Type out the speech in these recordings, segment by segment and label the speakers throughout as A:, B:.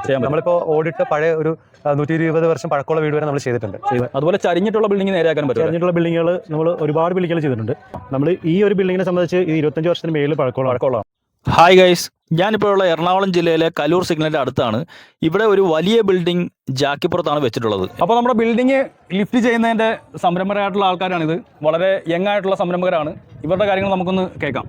A: പറ്റും.
B: നമ്മളിപ്പോ.
A: നമ്മളിപ്പോൾ ഓടിട്ട് പഴയ ഒരു നൂറ്റി ഇരുപത് വർഷം പഴക്കമുള്ള വീട് വരെ നമ്മൾ ചെയ്തിട്ടുണ്ട്.
B: അതുപോലെ ചരിഞ്ഞിട്ടുള്ള ബിൽഡിംഗ് നേരെയാക്കാൻ പറ്റും
C: ചരിഞ്ഞിട്ടുള്ള ബിൽഡിങ്ങുകൾ നമ്മൾ ഒരുപാട് ബിൽഡിങ്ങുകൾ ചെയ്തിട്ടുണ്ട്. നമ്മൾ ഈ ഒരു ബിൽഡിങ്ങിനെ സംബന്ധിച്ച് ഈ ഇരുപത്തഞ്ച് വർഷത്തിന് മേളിൽ പഴക്കമുള്ള
B: പഴക്കമുള്ള ഹായ് ഗൈസ് ഞാനിപ്പോൾ ഉള്ള എറണാകുളം ജില്ലയിലെ കലൂർ സിഗ്നലിന്റെ അടുത്താണ്. ഇവിടെ ഒരു വലിയ ബിൽഡിംഗ് ജാക്കിപ്പുറത്താണ് വെച്ചിട്ടുള്ളത്. അപ്പോൾ നമ്മുടെ ബിൽഡിംഗ് ലിഫ്റ്റ് ചെയ്യുന്നതിന്റെ സംരംഭകരായിട്ടുള്ള ആൾക്കാരാണിത്. വളരെ യങ് ആയിട്ടുള്ള സംരംഭകരാണ്. ഇവരുടെ കാര്യങ്ങൾ നമുക്കൊന്ന് കേൾക്കാം.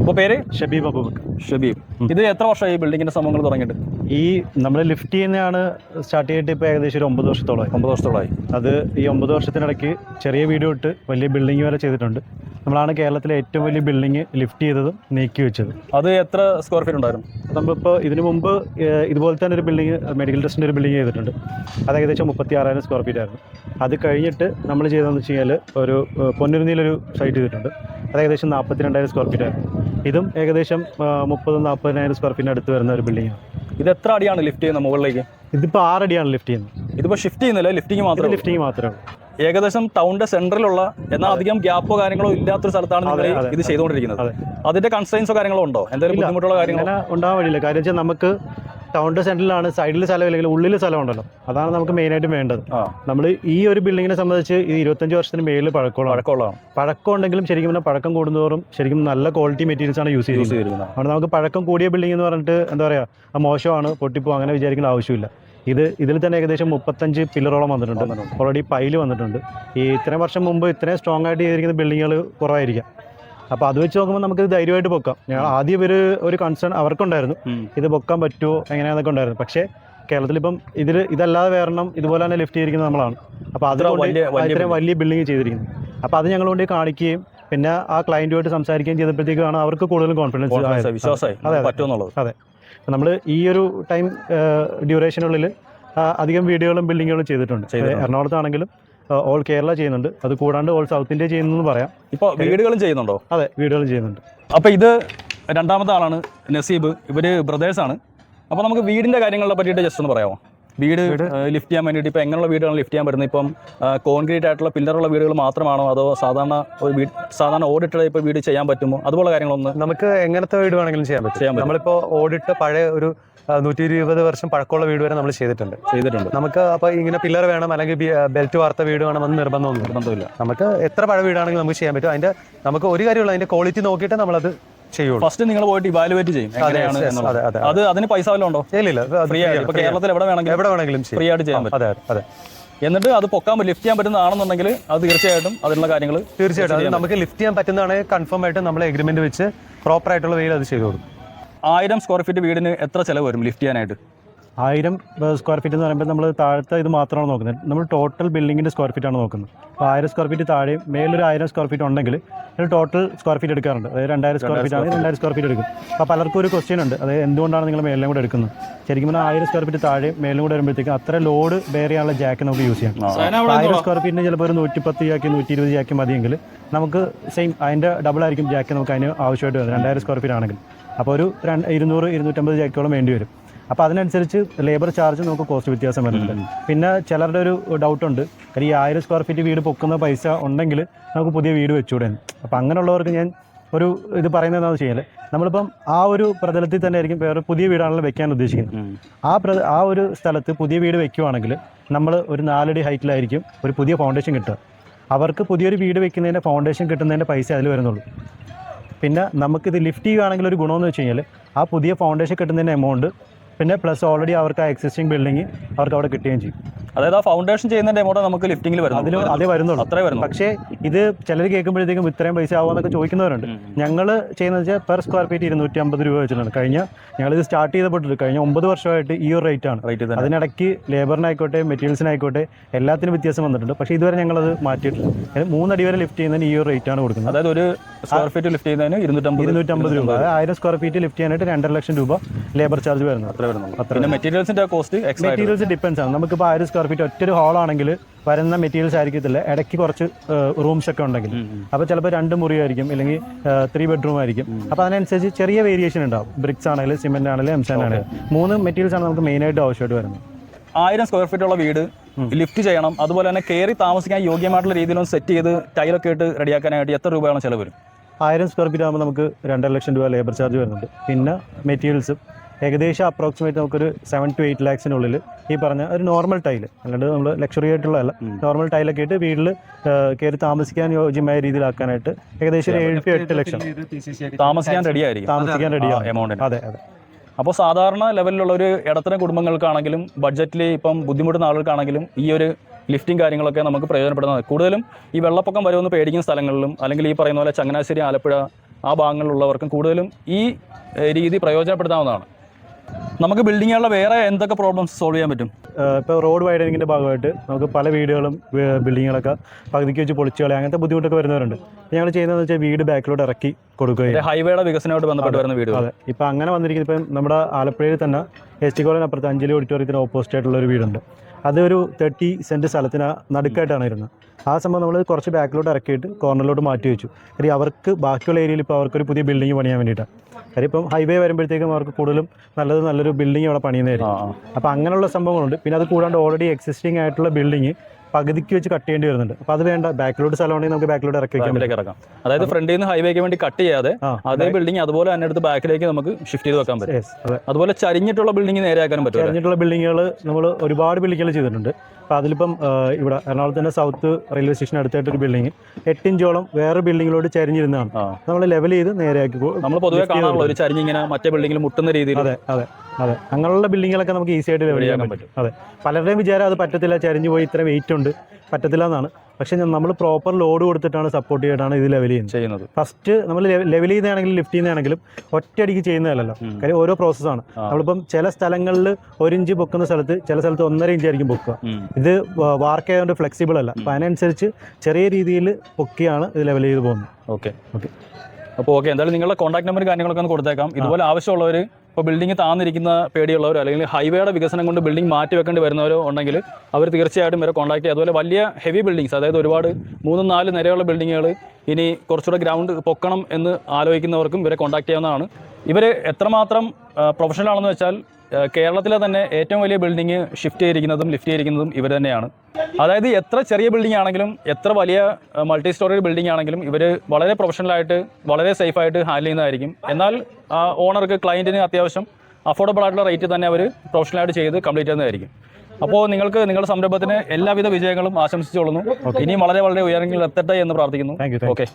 B: അപ്പോൾ പേര്?
C: ഷബീബ് അബൂബക്കർ.
B: ഷബീബ്. ഇത് എത്ര വർഷമായി ഈ ബിൽഡിങ്ങിന്റെ സംഭവങ്ങൾ തുടങ്ങിയിട്ട്?
C: ഈ നമ്മൾ ലിഫ്റ്റ് ചെയ്യുന്നതാണ് സ്റ്റാർട്ട് ചെയ്തിട്ട് ഇപ്പോൾ ഏകദേശം ഒരു ഒമ്പത് വർഷത്തോളമായി.
B: ഒമ്പത് വർഷത്തോളമായി.
C: അത് ഈ ഒമ്പത് വർഷത്തിനിടയ്ക്ക് ചെറിയ വീഡിയോ ഇട്ട് വലിയ ബിൽഡിംഗ് വരെ ചെയ്തിട്ടുണ്ട്. നമ്മളാണ് കേരളത്തിലെ ഏറ്റവും വലിയ ബിൽഡിംഗ് ലിഫ്റ്റ് ചെയ്തതും നീക്കി വെച്ചത്.
B: അത് എത്ര സ്ക്വയർ ഫീറ്റ് ഉണ്ടായിരുന്നു?
C: നമ്മളിപ്പോൾ ഇതിനു മുമ്പ് ഇതുപോലെ തന്നെ ഒരു ബിൽഡിംഗ് മെഡിക്കൽ ടെസ്റ്റിന്റെ ഒരു ബിൽഡിംഗ് ചെയ്തിട്ടുണ്ട്. അത് ഏകദേശം മുപ്പത്തി ആറായിരം സ്ക്വയർ ഫീറ്റ് ആയിരുന്നു. അത് കഴിഞ്ഞിട്ട് നമ്മൾ ചെയ്തതെന്ന് വെച്ച് കഴിഞ്ഞാൽ ഒരു പൊന്നുരുന്നിയിലൊരു സൈറ്റ് ചെയ്തിട്ടുണ്ട്. അത് ഏകദേശം നാൽപ്പത്തി രണ്ടായിരം സ്ക്വയർ ഫീറ്റ് ആയിരുന്നു. ഇതും ഏകദേശം മുപ്പത് നാൽപ്പതിനായിരം സ്ക്വയർ ഫീറ്റിന് അടുത്ത് വരുന്ന ഒരു ആണ്.
B: ഇത് എത്ര അടിയാണ് ലിഫ്റ്റ് ചെയ്യുന്നത് മുകളിലേക്ക്?
C: ഇതിപ്പോൾ ആറടിയാണ് ലിഫ്റ്റ് ചെയ്യുന്നത്.
B: ഇതിപ്പോൾ ഷിഫ്റ്റ് ചെയ്യുന്നില്ല ലിഫ്റ്റിംഗ് മാത്രം
C: ലിഫ്റ്റിംഗ് മാത്രമേ
B: ഏകദേശം ടൗണിന്റെ സെന്ററിലുള്ള എന്നാൽ അധികം ഗ്യാപ്പോ കാര്യങ്ങളോ ഇല്ലാത്തൊരു സ്ഥലത്താണ് നിങ്ങൾ ഇത് ചെയ്തുകൊണ്ടിരിക്കുന്നത്. അതിന്റെ കൺസ്ട്രെയിൻസോ കാര്യങ്ങളോ ഉണ്ടോ? എന്തെങ്കിലും ബുദ്ധിമുട്ടുള്ള കാര്യങ്ങളോ?
C: ഉണ്ടാവാൻ വഴിയില്ല. കാര്യം വെച്ചാൽ നമുക്ക് ടൗണിന്റെ സെന്ററിലാണ് സൈഡിൽ സ്ഥലം ഇല്ലെങ്കിൽ ഉള്ളിൽ സ്ഥലം ഉണ്ടല്ലോ. അതാണ് നമുക്ക് മെയിൻ ആയിട്ട്
B: വേണ്ടത്.
C: നമ്മൾ ഈ ഒരു ബിൽഡിങ്ങിനെ സംബന്ധിച്ച് ഈ ഇരുപത്തഞ്ച് വർഷത്തിന് മേളിൽ പഴക്കമുള്ള
B: പഴക്കമുള്ള
C: പഴക്കം ഉണ്ടെങ്കിലും ശരിക്കും പറഞ്ഞാൽ പഴക്കം കൂടുന്നതോറും ശരിക്കും നല്ല ക്വാളിറ്റി മെറ്റീരിയൽസ് ആണ് യൂസ്
B: ചെയ്തിരിക്കുന്നത്
C: അതുകൊണ്ട് നമുക്ക് പഴക്കം കൂടിയ ബിൽഡിംഗ് എന്ന് പറഞ്ഞിട്ട് എന്താ പറയുക ആ മോശമാണ് പൊട്ടിപ്പോ അങ്ങനെ വിചാരിക്കേണ്ട ആവശ്യമില്ല. ഇത് ഇതിൽ തന്നെ ഏകദേശം മുപ്പത്തഞ്ച് പില്ലറോളം വന്നിട്ടുണ്ട്. ഓൾറെഡി പൈൽ വന്നിട്ടുണ്ട്. ഈ ഇത്രയും വർഷം മുമ്പ് ഇത്രയും സ്ട്രോങ് ആയിട്ട് ചെയ്തിരിക്കുന്ന ബിൽഡിങ്ങുകൾ കുറവായിരിക്കാം. അപ്പോൾ അത് വെച്ച് നോക്കുമ്പോൾ നമുക്ക് ധൈര്യമായിട്ട് പൊക്കാം. ഞാൻ ആദ്യം ഒരു ഒരു കൺസേൺ അവർക്കുണ്ടായിരുന്നു. ഇത് പൊക്കാൻ പറ്റുമോ എങ്ങനെയാണെന്നൊക്കെ ഉണ്ടായിരുന്നു. പക്ഷേ കേരളത്തിൽ ഇപ്പം ഇതിൽ ഇതല്ലാതെ വേറെണ്ണം ഇതുപോലെ തന്നെ ലിഫ്റ്റ് ചെയ്തിരിക്കുന്നത് നമ്മളാണ്. അപ്പോൾ
B: അത്
C: ഇത്രയും വലിയ ബിൽഡിംഗ് ചെയ്തിരിക്കുന്നത് അപ്പോൾ അത് ഞങ്ങൾ കൊണ്ട് കാണിക്കുകയും പിന്നെ ആ ക്ലയന്റുമായിട്ട് സംസാരിക്കുകയും ചെയ്തപ്പോഴത്തേക്കാണ് അവർക്ക് കൂടുതൽ കോൺഫിഡൻസ്
B: വിശ്വാസമായി.
C: അതെ, അതെ. നമ്മൾ ഈ ഒരു ടൈം ഡ്യൂറേഷനുള്ളിൽ അധികം വീഡിയോകളും ബിൽഡിങ്ങുകളും ചെയ്തിട്ടുണ്ട്. എറണാകുളത്താണെങ്കിലും ഓൾ കേരള ചെയ്യുന്നുണ്ട്. അത് കൂടാണ്ട് ഓൾ സൗത്ത് ഇന്ത്യ ചെയ്യുന്നു പറയാം.
B: ഇപ്പൊ വീടുകളും ചെയ്യുന്നുണ്ടോ?
C: അതെ വീടുകളും ചെയ്യുന്നുണ്ട്.
B: അപ്പൊ ഇത് രണ്ടാമത്തെ ആളാണ് നസീബ്. ഇവർ ബ്രദേഴ്സ് ആണ് അപ്പൊ നമുക്ക് വീടിന്റെ കാര്യങ്ങളെ പറ്റിയിട്ട് ജസ്റ്റ് ഒന്ന് പറയാമോ? വീട് ലിഫ്റ്റ് ചെയ്യാൻ വേണ്ടിയിട്ട് ഇപ്പം എങ്ങനെയുള്ള വീടുകളാണ് ലിഫ്റ്റ് ചെയ്യാൻ പറ്റുന്നത്? ഇപ്പം കോൺക്രീറ്റ് ആയിട്ടുള്ള പില്ലറുള്ള വീടുകൾ മാത്രമാണോ അതോ സാധാരണ ഒരു വീട് സാധാരണ ഓടിട്ട ഇപ്പോൾ വീട് ചെയ്യാൻ പറ്റുമോ? അതുപോലെ കാര്യങ്ങളൊന്നും
A: നമുക്ക് എങ്ങനത്തെ വീട് വേണമെങ്കിലും ചെയ്യാൻ പറ്റും. നമ്മളിപ്പോൾ ഓടിട്ട് പഴയ ഒരു നൂറ്റി ഇരുപത് വർഷം പഴക്കമുള്ള വീട് വരെ നമ്മൾ ചെയ്തിട്ടുണ്ട്.
B: ചെയ്തിട്ടുണ്ട്.
A: നമുക്ക് അപ്പോൾ ഇങ്ങനെ പില്ലർ വേണം അല്ലെങ്കിൽ ബെൽറ്റ് വാർത്ത വീട് വേണമെന്ന് നിർബന്ധമൊന്നുമില്ല.
B: നിർബന്ധമില്ല.
A: നമുക്ക് എത്ര പഴയ വീടാണെങ്കിലും നമുക്ക് ചെയ്യാൻ പറ്റും. അതിന്റെ നമുക്ക് ഒരു കാര്യമുള്ളൂ അതിന്റെ ക്വാളിറ്റി നോക്കിയിട്ട് നമ്മളത് ചെയ്യുള്ളൂ.
B: ഫസ്റ്റ് നിങ്ങൾ പോയിട്ട് ഇവാലുവേറ്റ് ചെയ്യും.
A: അതെ, അതെ,
B: അത് അതിന് പൈസ വല്ലതും ഉണ്ടോ?
A: ഇല്ല
B: ഫ്രീ ആയിട്ട്. കേരളത്തിൽ എവിടെ വേണമെങ്കിലും
A: എവിടെ വേണമെങ്കിലും
B: ഫ്രീ ആയിട്ട് ചെയ്യാൻ പറ്റും.
A: അതെ അതെ
B: എന്നിട്ട് അത് പൊക്കാൻ ലിഫ്റ്റ് ചെയ്യാൻ പറ്റുന്നതാണെന്നുണ്ടെങ്കിൽ അത് തീർച്ചയായിട്ടും അതിനുള്ള കാര്യങ്ങൾ
A: തീർച്ചയായിട്ടും. നമുക്ക് ലിഫ്റ്റ് ചെയ്യാൻ പറ്റുന്നതാണെങ്കിൽ കൺഫേം ആയിട്ട് നമ്മൾ എഗ്രിമെന്റ് വെച്ച് പ്രോപ്പർ ആയിട്ടുള്ള വേയിൽ അത് ചെയ്തു കൊടുക്കും.
B: ആയിരം സ്ക്വയർ ഫീറ്റ് വീടിന് എത്ര ചിലവ് വരും ലിഫ്റ്റ് ചെയ്യാനായിട്ട്?
C: ആയിരം സ്ക്വയർ ഫീറ്റ് എന്ന് പറയുമ്പോൾ നമ്മൾ താഴത്തെ ഇത് മാത്രമാണ് നോക്കുന്നത് നമ്മൾ ടോട്ടൽ ബിൽഡിങ്ങിന്റെ സ്ക്വയർ ഫീറ്റ് ആണ് നോക്കുന്നത് അപ്പോൾ ആയിരം സ്ക്വയർ ഫീറ്റ് താഴെയും മേലൊരു ആയിരം സ്ക്വയർ ഫീറ്റ് ഉണ്ടെങ്കിൽ ടോട്ടൽ സ്ക്വയർ ഫീറ്റ് എടുക്കാറുണ്ട് അതായത് രണ്ടായിരം സ്ക്വയർ ഫീറ്റ് ആണെങ്കിൽ രണ്ടായിരം സ്ക്വയർ ഫീറ്റ് എടുക്കും അപ്പോൾ പലർക്കും ഒരു ക്വസ്റ്റ്യൻ ഉണ്ട് അതായത് എന്തുകൊണ്ടാണ് നിങ്ങൾ മേലിലും കൂടെ എടുക്കുന്നത് ശരിക്കും പറഞ്ഞാൽ ആയിരം സ്ക്വയർ ഫീറ്റ് താഴെ മേലും കൂടെ വരുമ്പോഴത്തേക്കും അത്ര ലോഡ് ബെയർ ചെയ്യാനുള്ള ജാക്ക് നമുക്ക് യൂസ് ചെയ്യാം ആയിരം സ്ക്വയർ ഫീറ്റിന് ചിലപ്പോൾ ഒരു നൂറ്റി പത്ത് ജാക്കി നൂറ്റി ഇരുപത് ജാക്കി മതിയെങ്കിൽ നമുക്ക് സെയിം അതിന്റെ ഡബിൾ ആയിരിക്കും ജാക്ക് നമുക്ക് അതിന് ആവശ്യമായിട്ട് വരുന്നത് രണ്ടായിരം സ്ക്വയർ ഫീറ്റ് ആണെങ്കിൽ അപ്പോൾ ഒരു രണ്ട് ഇരുന്നൂറ് ഇരുന്നൂറ്റമ്പത് ജാക്കോളം വേണ്ടി വരും അപ്പോൾ അതിനനുസരിച്ച് ലേബർ ചാർജ് നമുക്ക് കോസ്റ്റ് വ്യത്യാസം വരുന്നുണ്ട്. പിന്നെ ചിലരുടെ ഒരു ഡൗട്ട് ഉണ്ട്. കാര്യം ഈ ആയിരം സ്ക്വയർ ഫീറ്റ് വീട് പൊക്കുന്ന പൈസ ഉണ്ടെങ്കിൽ നമുക്ക് പുതിയ വീട് വെച്ചുകൂടെ അപ്പോൾ അങ്ങനെയുള്ളവർക്ക് ഞാൻ ഒരു ഇത് പറയുന്നത് എന്താണെന്ന് കഴിഞ്ഞാൽ നമ്മളിപ്പം ആ ഒരു പ്രതലത്തിൽ തന്നെ ആയിരിക്കും വേറെ പുതിയ വീടാണല്ലോ വെക്കാൻ ഉദ്ദേശിക്കുന്നത്. ആ പ്ര ആ ഒരു സ്ഥലത്ത് പുതിയ വീട് വെക്കുവാണെങ്കിൽ നമ്മൾ ഒരു നാലടി ഹൈറ്റിലായിരിക്കും ഒരു പുതിയ ഫൗണ്ടേഷൻ കിട്ടുക. അവർക്ക് പുതിയൊരു വീട് വെക്കുന്നതിന്റെ ഫൗണ്ടേഷൻ കിട്ടുന്നതിന്റെ പൈസ അതിൽ വരുന്നുള്ളൂ. പിന്നെ നമുക്കിത് ലിഫ്റ്റ് ചെയ്യുകയാണെങ്കിൽ ഒരു ഗുണമെന്ന് വെച്ച് കഴിഞ്ഞാൽ ആ പുതിയ ഫൗണ്ടേഷൻ കിട്ടുന്നതിന്റെ എമൗണ്ട് പിന്നെ പ്ലസ് ഓൾറെഡി അവർക്ക് ആ എക്സിസ്റ്റിംഗ് ബിൽഡിംഗ് അവർക്ക് അവിടെ കിട്ടുകയും ചെയ്യും.
B: അതായത് ആ ഫൗണ്ടേഷൻ ചെയ്യുന്ന ഡെമോടെ നമുക്ക് ലിഫ്റ്റിംഗിൽ വരും
C: അതിൽ അതേ വരുന്നുള്ളൂ.
B: അത്രേ വരുന്നു
C: പക്ഷേ ഇത് ചിലർ കേൾക്കുമ്പോഴത്തേക്കും ഇത്രയും പൈസ ആവുമെന്നൊക്കെ ചോദിക്കുന്നവരുണ്ട്. ഞങ്ങൾ ചെയ്യുന്നത് വെച്ചാൽ പെർ സ്ക്വയർ ഫീറ്റ് ഇരുന്നൂറ്റി അമ്പത് രൂപ വെച്ചിട്ടുണ്ട് കഴിഞ്ഞ ഞങ്ങളിത് സ്റ്റാർട്ട് ചെയ്തപ്പെട്ടിട്ട് കഴിഞ്ഞ ഒമ്പത് വർഷമായിട്ട് ഈ ഒരു റേറ്റ് ആണ്.
B: റേറ്റ്
C: അതിനിടയ്ക്ക് ലേബറിനായിക്കോട്ടെ മെറ്റീരിയൽസിനായിക്കോട്ടെ എല്ലാത്തിനും വ്യത്യാസം വന്നിട്ടുണ്ട്. പക്ഷേ ഇതുവരെ ഞങ്ങളത് മാറ്റിയിട്ടില്ല. മൂന്നടി വരെ ലിഫ്റ്റ് ചെയ്യുന്നതിന് ഈ ഒരു റേറ്റ് ആണ് കൊടുക്കുന്നത്.
B: അതായത് ഒരു സ്ക്വയർ ഫീറ്റ് ലിഫ്റ്റ് ചെയ്യുന്നതിന് ഇരുന്നൂറ്റമ്പത്
C: ഇരുന്നൂറ്റമ്പത് രൂപ. ആയിരം സ്ക്വയർ ഫീറ്റ് ലിഫ്റ്റ് ചെയ്യാനായിട്ട് രണ്ടര ലക്ഷം രൂപ ലേബർ ചാർജ് വരുന്നത്.
B: അത്ര വരുന്നുള്ളൂ. മെറ്റീരിയൽസിന്റെ കോസ്റ്റ്
C: മെറ്റീരിയൽസ് ഡിപ്പെൻസ് ആണ്. നമുക്കിപ്പോൾ ആയിരം സ്ക്വയർ ഫീറ്റ് ഒറ്റൊരു ഹാളാണെങ്കിൽ വരുന്ന മെറ്റീരിയൽസ് ആയിരിക്കത്തില്ല. ഇടയ്ക്ക് കുറച്ച് റൂംസ് ഒക്കെ ഉണ്ടെങ്കിൽ. അപ്പോൾ ചിലപ്പോൾ രണ്ട് മുറിയായിരിക്കും അല്ലെങ്കിൽ ത്രീ ബെഡ്റൂം ആയിരിക്കും. അപ്പോൾ അതിനനുസരിച്ച് ചെറിയ വേരിയേഷൻ ഉണ്ടാവും. ബ്രിക്സ് ആണെങ്കിലും സിമെന്റ് ആണെങ്കിലും എംസാൻ ആണെങ്കിലും. മൂന്ന് മെറ്റീരിയൽസ് ആണ് നമുക്ക് മെയിനായിട്ട് ആവശ്യമായിട്ട് വരുന്നത്.
B: ആയിരം സ്ക്വയർ ഫീറ്റ് ഉള്ള വീട് ലിഫ്റ്റ് ചെയ്യണം. അതുപോലെ തന്നെ കയറി താമസിക്കാൻ യോഗ്യമായിട്ടുള്ള രീതിയിലൊന്ന് സെറ്റ് ചെയ്ത് ടൈലൊക്കെ ഇട്ട് റെഡിയാക്കാനായിട്ട് എത്ര രൂപയാണ് ചിലവ് വരും?
C: ആയിരം സ്ക്വയർ ഫീറ്റ് ആകുമ്പോൾ നമുക്ക് രണ്ടര ലക്ഷം രൂപ ലേബർ ചാർജ് വരുന്നുണ്ട്. പിന്നെ മെറ്റീരിയൽസ് ഏകദേശം അപ്രോക്സിമേറ്റ് നമുക്കൊരു സെവൻ ടു എയ്റ്റ് ലാക്സിനുള്ളിൽ ഈ പറഞ്ഞ ഒരു നോർമൽ ടൈൽ അല്ലാണ്ട് നമ്മൾ ലക്ഷറി ആയിട്ടുള്ളതല്ല. നോർമൽ ടൈലൊക്കെ ആയിട്ട് വീട്ടിൽ കയറി താമസിക്കാൻ യോജ്യമായ രീതിയിലാക്കാനായിട്ട് ഏകദേശം ഒരു ഏഴ് ടു എട്ട് ലക്ഷം.
B: താമസിക്കാൻ റെഡി ആയിരിക്കും
C: താമസിക്കാൻ റെഡിയാണ് അതെ അതെ.
B: അപ്പോൾ സാധാരണ ലെവലിലുള്ള ഒരു ഇടത്തരം കുടുംബങ്ങൾക്കാണെങ്കിലും ബഡ്ജറ്റിൽ ഇപ്പം ബുദ്ധിമുട്ടുന്ന ആളുകൾക്കാണെങ്കിലും ഈ ഒരു ലിഫ്റ്റിംഗ് കാര്യങ്ങളൊക്കെ നമുക്ക് പ്രയോജനപ്പെടുന്നത് കൂടുതലും ഈ വെള്ളപ്പൊക്കം വരുമെന്ന് പേടിക്കുന്ന സ്ഥലങ്ങളിലും അല്ലെങ്കിൽ ഈ പറയുന്ന പോലെ ചങ്ങനാശ്ശേരി ആലപ്പുഴ ആ ഭാഗങ്ങളിലുള്ളവർക്കും കൂടുതലും ഈ രീതി പ്രയോജനപ്പെടുത്താവുന്നതാണ്. നമുക്ക് ബിൽഡിങ്ങുകളുടെ വേറെ എന്തൊക്കെ പ്രോബ്ലംസ് സോൾവ് ചെയ്യാൻ പറ്റും?
C: ഇപ്പോൾ റോഡ് വൈഡനിങ്ങിന്റെ ഭാഗമായിട്ട് നമുക്ക് പല വീടുകളും ബിൽഡിങ്ങുകളൊക്കെ പകുതിക്ക് വെച്ച് പൊളിച്ചു കളയുക അങ്ങനത്തെ ബുദ്ധിമുട്ടൊക്കെ വരുന്നവരുണ്ട്. ഞങ്ങൾ ചെയ്യുന്നതെന്ന് വെച്ചാൽ വീട് ബാക്കിലോട്ട് ഇറക്കി കൊടുക്കുകയും
B: ഹൈവേയുടെ വികസനമായിട്ട് ബന്ധപ്പെട്ട് വരുന്ന വീട്
C: അതെ. ഇപ്പം അങ്ങനെ വന്നിരിക്കുന്നത് ഇപ്പം നമ്മുടെ ആലപ്പുഴയിൽ തന്നെ എസ് ടി കോളേജിന് അപ്പുറത്ത് അഞ്ജലി ഓഡിറ്റോറിയത്തിന് ഓപ്പോസിറ്റ് ആയിട്ടുള്ള ഒരു വീടുണ്ട്. അതൊരു തേർട്ടി സെന്റ് സ്ഥലത്തിന് നടുക്കായിട്ടാണ് ഇരുന്നത് ആ സംഭവം നമ്മൾ കുറച്ച് ബാക്കിലോട്ട് ഇറക്കിയിട്ട് കോർണറിലോട്ട് മാറ്റി വെച്ചു. കാര്യം അവർക്ക് ബാക്കിയുള്ള ഏരിയയിൽ ഇപ്പോൾ അവർക്കൊരു പുതിയ ബിൽഡിംഗ് പണിയാൻ വേണ്ടിയിട്ടാണ് കാര്യം ഇപ്പം ഹൈവേ വരുമ്പോഴത്തേക്കും അവർക്ക് കൂടുതലും നല്ലത് നല്ലൊരു ബിൽഡിംഗ് അവിടെ
B: പണിയുന്നതായിരുന്നു
C: പണിയുന്നതായിരിക്കും അപ്പോൾ അങ്ങനെയുള്ള സംഭവങ്ങളുണ്ട്. പിന്നെ അത് കൂടാണ്ട് ഓൾറെഡി എക്സിസ്റ്റിംഗ് ആയിട്ടുള്ള ബിൽഡിംഗ് പകുതിക്ക് വെച്ച് കട്ട് ചെയ്യേണ്ടി വരുന്നുണ്ട്. അപ്പോൾ അത് വേണ്ട. ബാക്കിലോട്ട് സ്ഥലമാണെങ്കിൽ നമുക്ക് ബാക്കിലോട്ട് ഇറക്കി
B: ബാക്കിലേക്ക് ഇറക്കാം. അതായത് ഫ്രണ്ടിൽ നിന്ന് ഹൈവേക്ക് വേണ്ടി കട്ട് ചെയ്യാതെ അതേ ബിൽഡിംഗ് അതുപോലെ തന്നെ എടുത്ത് ബാക്കിലേക്ക് നമുക്ക് ഷിഫ്റ്റ് ചെയ്ത് വെക്കാൻ പറ്റും. അതുപോലെ ചരിഞ്ഞിട്ടുള്ള ബിൽഡിംഗ് നേരെയാക്കാൻ പറ്റും
C: ചരിഞ്ഞിട്ടുള്ള ബിൽഡിങ്ങുകൾ നമ്മൾ ഒരുപാട് ബിൽഡിങ്ങുകൾ ചെയ്തിട്ടുണ്ട്. അപ്പോൾ അതിലിപ്പം ഇവിടെ എറണാകുളത്ത് തന്നെ സൗത്ത് റെയിൽവേ സ്റ്റേഷൻ അടുത്തായിട്ട് ഒരു ബിൽഡിംഗ് എട്ടിഞ്ചോളം വേറെ ബിൽഡിങ്ങിലോട്ട് ചരിഞ്ഞിരുന്നതാണ്. നമ്മൾ ലെവൽ ചെയ്ത് നേരെയാക്കി
B: നമ്മൾ പൊതുവെ കാണാറുള്ള ഒരു ചരിഞ്ഞിങ്ങനെ മറ്റേ ബിൽഡിങ്ങിൽ മുട്ടുന്ന രീതിയിൽ
C: അതെ അതെ. അതെ. അങ്ങനെയുള്ള ബിൽഡിങ്ങുകളൊക്കെ നമുക്ക് ഈസി ആയിട്ട് ലെവൽ ചെയ്യാൻ പറ്റും. അതെ. പലരുടെയും വിചാരം അത് പറ്റത്തില്ല ചരിഞ്ഞു പോയി ഇത്ര വെയിറ്റ് ഉണ്ട്. പറ്റത്തില്ല എന്നാണ്. പക്ഷേ നമ്മൾ പ്രോപ്പർ ലോഡ് കൊടുത്തിട്ടാണ് സപ്പോർട്ട് ചെയ്തിട്ടാണ് ഇത് ലെവൽ ചെയ്യുന്നത്.
B: ചെയ്യുന്നത്.
C: ഫസ്റ്റ് നമ്മൾ ലെവൽ ചെയ്യുന്നതാണെങ്കിലും ലിഫ്റ്റ് ചെയ്യുന്നതാണെങ്കിലും ഒറ്റയടിക്ക് ചെയ്യുന്നതല്ലല്ലോ. കാര്യം ഓരോ പ്രോസസ്സാണ്. നമ്മളിപ്പം ചില സ്ഥലങ്ങളിൽ ഒരു ഇഞ്ച് പൊക്കുന്ന സ്ഥലത്ത് ചില സ്ഥലത്ത് ഒന്നര ഇഞ്ച് ആയിരിക്കും പൊക്കുക. ഇത് വാർക്ക് ആയതുകൊണ്ട് ഫ്ലെക്സിബിൾ അല്ല. അപ്പം അതിനനുസരിച്ച് ചെറിയ രീതിയിൽ പൊക്കിയാണ് ഇത് ലെവൽ ചെയ്ത് പോകുന്നത്.
B: ഓക്കെ
C: ഓക്കെ
B: അപ്പോൾ ഓക്കെ എന്തായാലും നിങ്ങളുടെ കോൺടാക്ട് നമ്പർ കാര്യങ്ങളൊക്കെ ഒന്ന് കൊടുത്തേക്കാം. ഇതുപോലെ ആവശ്യമുള്ളവർ ഇപ്പോൾ ബിൽഡിംഗ് താന്നിരിക്കുന്ന പേടിയുള്ളവരോ അല്ലെങ്കിൽ ഹൈവേയുടെ വികസനം കൊണ്ട് ബിൽഡിംഗ് മാറ്റി വെക്കേണ്ടി വരുന്നവരോ ഉണ്ടെങ്കിൽ അവർ തീർച്ചയായിട്ടും ഇവരെ കോൺടാക്ട് ചെയ്യുക. അതുപോലെ വലിയ ഹെവി ബിൽഡിങ്സ് അതായത് ഒരുപാട് മൂന്നും നാല് നിരയുള്ള ബിൽഡിങ്ങുകൾ ഇനി കുറച്ചുകൂടെ ഗ്രൗണ്ട് പൊക്കണം എന്ന് ആലോചിക്കുന്നവർക്കും ഇവരെ കോൺടാക്ട് ചെയ്യാവുന്നതാണ്. ഇവർ എത്രമാത്രം പ്രൊഫഷണൽ ആണെന്ന് വെച്ചാൽ കേരളത്തിലെ തന്നെ ഏറ്റവും വലിയ ബിൽഡിംഗ് ഷിഫ്റ്റ് ചെയ്തിരിക്കുന്നതും ലിഫ്റ്റ് ചെയ്തിരിക്കുന്നതും ഇവർ തന്നെയാണ്. അതായത് എത്ര ചെറിയ ബിൽഡിംഗ് ആണെങ്കിലും എത്ര വലിയ മൾട്ടി സ്റ്റോറി ബിൽഡിംഗ് ആണെങ്കിലും ഇവർ വളരെ പ്രൊഫഷണലായിട്ട് വളരെ സേഫായിട്ട് ഹാൻഡിൽ ചെയ്യുന്നതായിരിക്കും. എന്നാൽ ഓണർക്ക് ക്ലയന്റിന് അത്യാവശ്യം അഫോർഡബിൾ ആയിട്ടുള്ള റേറ്റ് തന്നെ അവർ പ്രൊഫഷണലായിട്ട് ചെയ്ത് കംപ്ലീറ്റ് ചെയ്യുന്നതായിരിക്കും. അപ്പോൾ നിങ്ങൾക്ക് നിങ്ങളുടെ സംരംഭത്തിന് എല്ലാവിധ വിജയങ്ങളും ആശംസിച്ചുകൊള്ളുന്നു. ഇനിയും വളരെ വളരെ ഉയരങ്ങളിൽ എത്തട്ടെ എന്ന് പ്രാർത്ഥിക്കുന്നു. ഓക്കെ